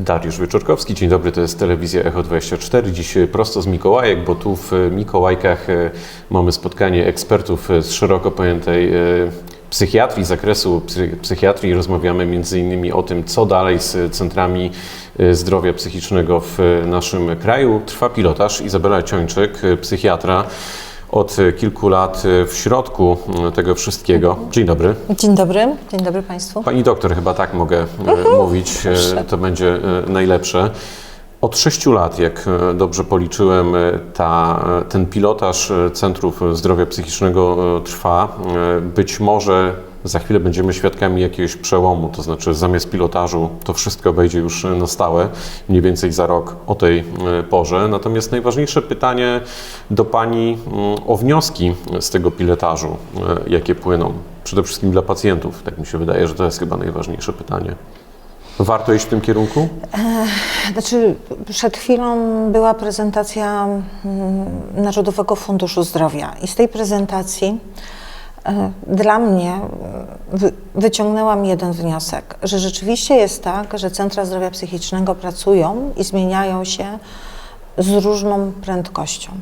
Dariusz Wieczorkowski, dzień dobry, to jest telewizja Echo 24. Dziś prosto z Mikołajek, bo tu w Mikołajkach e, mamy spotkanie ekspertów z szeroko pojętej e, psychiatrii, zakresu psy- psychiatrii. Rozmawiamy innymi o tym, co dalej z centrami e, zdrowia psychicznego w naszym kraju. Trwa pilotaż. Izabela Ciończyk, e, psychiatra, od kilku lat w środku tego wszystkiego. Dzień dobry. Dzień dobry, dzień dobry Państwu. Pani doktor, chyba tak mogę e, mówić, e, to będzie e, najlepsze. Od sześciu lat, jak dobrze policzyłem, ta, ten pilotaż Centrów Zdrowia Psychicznego trwa. Być może za chwilę będziemy świadkami jakiegoś przełomu, to znaczy zamiast pilotażu to wszystko wejdzie już na stałe, mniej więcej za rok o tej e, porze. Natomiast najważniejsze pytanie do Pani mm, o wnioski z tego pilotażu, e, jakie płyną. Przede wszystkim dla pacjentów, tak mi się wydaje, że to jest chyba najważniejsze pytanie. Warto iść w tym kierunku? Znaczy, przed chwilą była prezentacja mm, Narodowego Funduszu Zdrowia i z tej prezentacji e, dla mnie e, wy, wyciągnęłam jeden wniosek, że rzeczywiście jest tak, że centra zdrowia psychicznego pracują i zmieniają się z różną prędkością.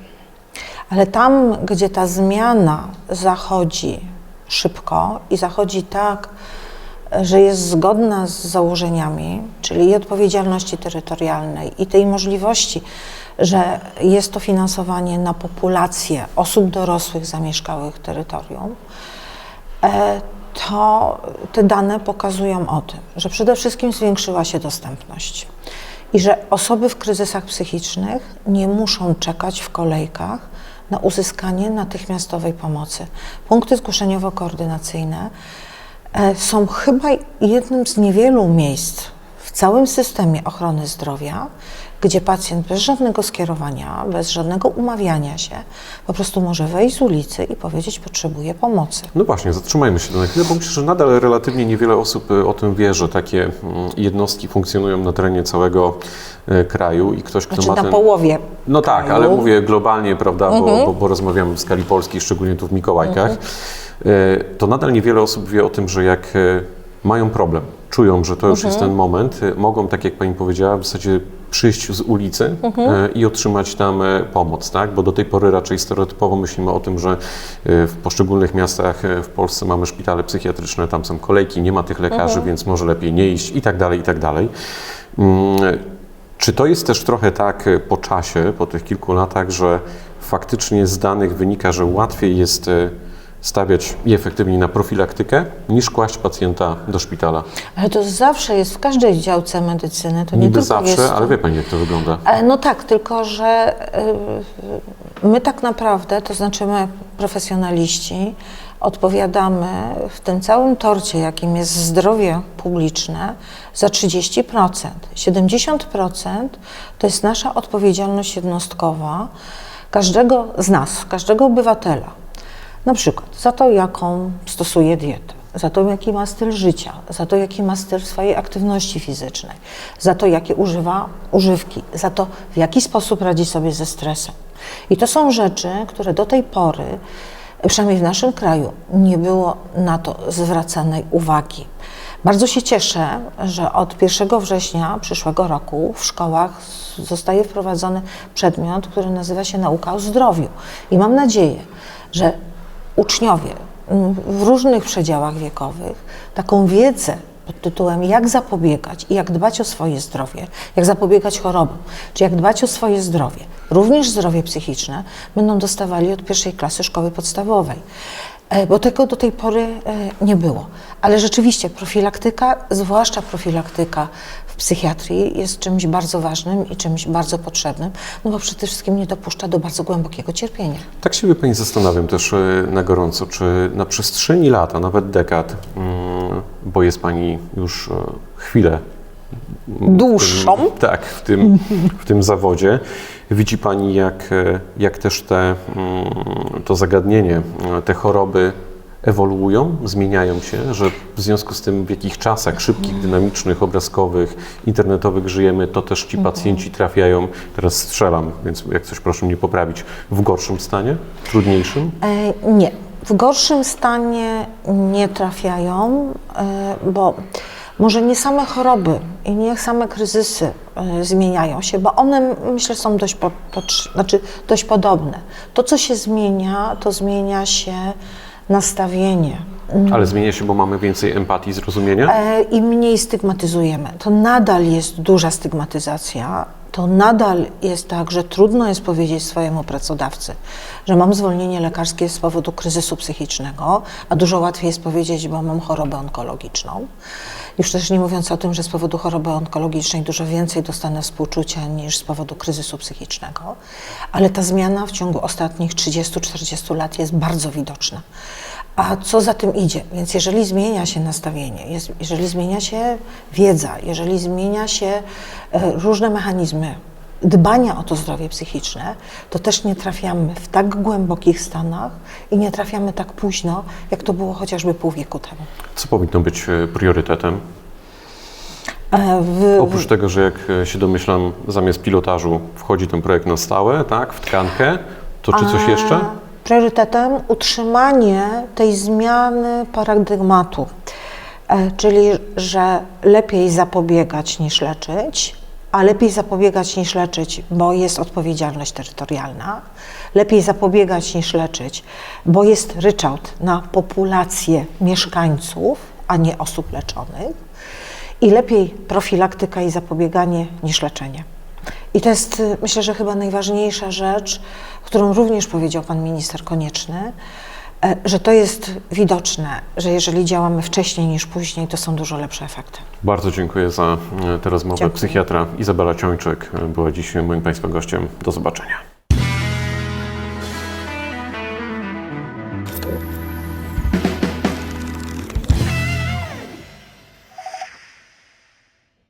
Ale tam, gdzie ta zmiana zachodzi szybko i zachodzi tak, że jest zgodna z założeniami, czyli i odpowiedzialności terytorialnej, i tej możliwości, że jest to finansowanie na populację osób dorosłych zamieszkałych terytorium, e, to te dane pokazują o tym, że przede wszystkim zwiększyła się dostępność i że osoby w kryzysach psychicznych nie muszą czekać w kolejkach na uzyskanie natychmiastowej pomocy. Punkty zgłoszeniowo-koordynacyjne są chyba jednym z niewielu miejsc w całym systemie ochrony zdrowia, gdzie pacjent bez żadnego skierowania, bez żadnego umawiania się, po prostu może wejść z ulicy i powiedzieć, potrzebuje pomocy. No właśnie, zatrzymajmy się na chwilę, bo myślę, że nadal relatywnie niewiele osób e, o tym wie, że takie mm, jednostki funkcjonują na terenie całego e, kraju i ktoś, kto Znaczy ma na ten... połowie No tak, kraju. ale mówię globalnie, prawda, bo, bo, bo rozmawiamy w skali polskiej, szczególnie tu w Mikołajkach, E, to nadal niewiele osób wie o tym, że jak e, mają problem, czują, że to już jest ten moment, e, mogą, tak jak Pani powiedziała, w zasadzie przyjść z ulicy e, i otrzymać tam e, pomoc, tak? Bo do tej pory raczej stereotypowo myślimy o tym, że e, w poszczególnych miastach e, w Polsce mamy szpitale psychiatryczne, tam są kolejki, nie ma tych lekarzy, więc może lepiej nie iść i tak dalej, i tak dalej. Mm, czy to jest też trochę tak e, po czasie, po tych kilku latach, że faktycznie z danych wynika, że łatwiej jest e, stawiać i efektywniej na profilaktykę, niż kłaść pacjenta do szpitala? Ale to zawsze jest w każdej działce medycyny. To nie Niby tylko zawsze, jest... ale wie Pani, jak to wygląda. E, No tak, tylko że y, my tak naprawdę, to znaczy my profesjonaliści, odpowiadamy w tym całym torcie, jakim jest zdrowie publiczne, za 30%. 70% to jest nasza odpowiedzialność jednostkowa każdego z nas, każdego obywatela. Na przykład za to, jaką stosuje dietę, za to, jaki ma styl życia, za to, jaki ma styl swojej aktywności fizycznej, za to, jakie używa używki, za to, w jaki sposób radzi sobie ze stresem. I to są rzeczy, które do tej pory, przynajmniej w naszym kraju, nie było na to zwracanej uwagi. Bardzo się cieszę, że od 1 września przyszłego roku w szkołach zostaje wprowadzony przedmiot, który nazywa się nauka o zdrowiu. I mam nadzieję, że uczniowie mm, w różnych przedziałach wiekowych taką wiedzę pod tytułem jak zapobiegać i jak dbać o swoje zdrowie, jak zapobiegać chorobom, czy jak dbać o swoje zdrowie, również zdrowie psychiczne, będą dostawali od pierwszej klasy szkoły podstawowej. E, Bo tego do tej pory e, nie było. Ale rzeczywiście profilaktyka, zwłaszcza profilaktyka psychiatrii, jest czymś bardzo ważnym i czymś bardzo potrzebnym, no bo przede wszystkim nie dopuszcza do bardzo głębokiego cierpienia. Tak się Pani zastanawiam też e, na gorąco, czy na przestrzeni lat, a nawet dekad, mm, bo jest Pani już e, chwilę Dłuższą. tym, tak, w tym, w tym zawodzie. Widzi Pani, jak, e, jak też te, mm, to zagadnienie, e, te choroby ewoluują, zmieniają się, że w związku z tym, w jakich czasach szybkich, dynamicznych, obrazkowych, internetowych żyjemy, to też ci pacjenci trafiają, teraz strzelam, więc jak coś proszę mnie poprawić, w gorszym stanie, trudniejszym? E, nie. W gorszym stanie nie trafiają, e, bo może nie same choroby i nie same kryzysy y, zmieniają się, bo one myślę są dość, po, potrz- znaczy dość podobne. To, co się zmienia, to zmienia się nastawienie. Ale zmienia się, bo mamy więcej empatii, zrozumienia? E, i mniej stygmatyzujemy. To nadal jest duża stygmatyzacja. To nadal jest tak, że trudno jest powiedzieć swojemu pracodawcy, że mam zwolnienie lekarskie z powodu kryzysu psychicznego, a dużo łatwiej jest powiedzieć, bo mam chorobę onkologiczną. Już też nie mówiąc o tym, że z powodu choroby onkologicznej dużo więcej dostanę współczucia niż z powodu kryzysu psychicznego, ale ta zmiana w ciągu ostatnich 30-40 lat jest bardzo widoczna. A co za tym idzie? Więc jeżeli zmienia się nastawienie, jest, jeżeli zmienia się wiedza, jeżeli zmienia się e, różne mechanizmy dbania o to zdrowie psychiczne, to też nie trafiamy w tak głębokich stanach i nie trafiamy tak późno, jak to było chociażby pół wieku temu. Co powinno być e, priorytetem? E, W, Oprócz tego, że jak e, się domyślam, zamiast pilotażu wchodzi ten projekt na stałe, tak, w tkankę, to czy coś jeszcze? Priorytetem utrzymanie tej zmiany paradygmatu, E, czyli że lepiej zapobiegać niż leczyć, a lepiej zapobiegać niż leczyć, bo jest odpowiedzialność terytorialna, lepiej zapobiegać niż leczyć, bo jest ryczałt na populację mieszkańców, a nie osób leczonych, i lepiej profilaktyka i zapobieganie niż leczenie. I to jest, y, myślę, że chyba najważniejsza rzecz, którą również powiedział pan minister Konieczny, e, że to jest widoczne, że jeżeli działamy wcześniej niż później, to są dużo lepsze efekty. Bardzo dziękuję za e, tę rozmowę. Dziękuję. Psychiatra Izabela Ciończyk e, była dziś moim Państwa gościem. Do zobaczenia.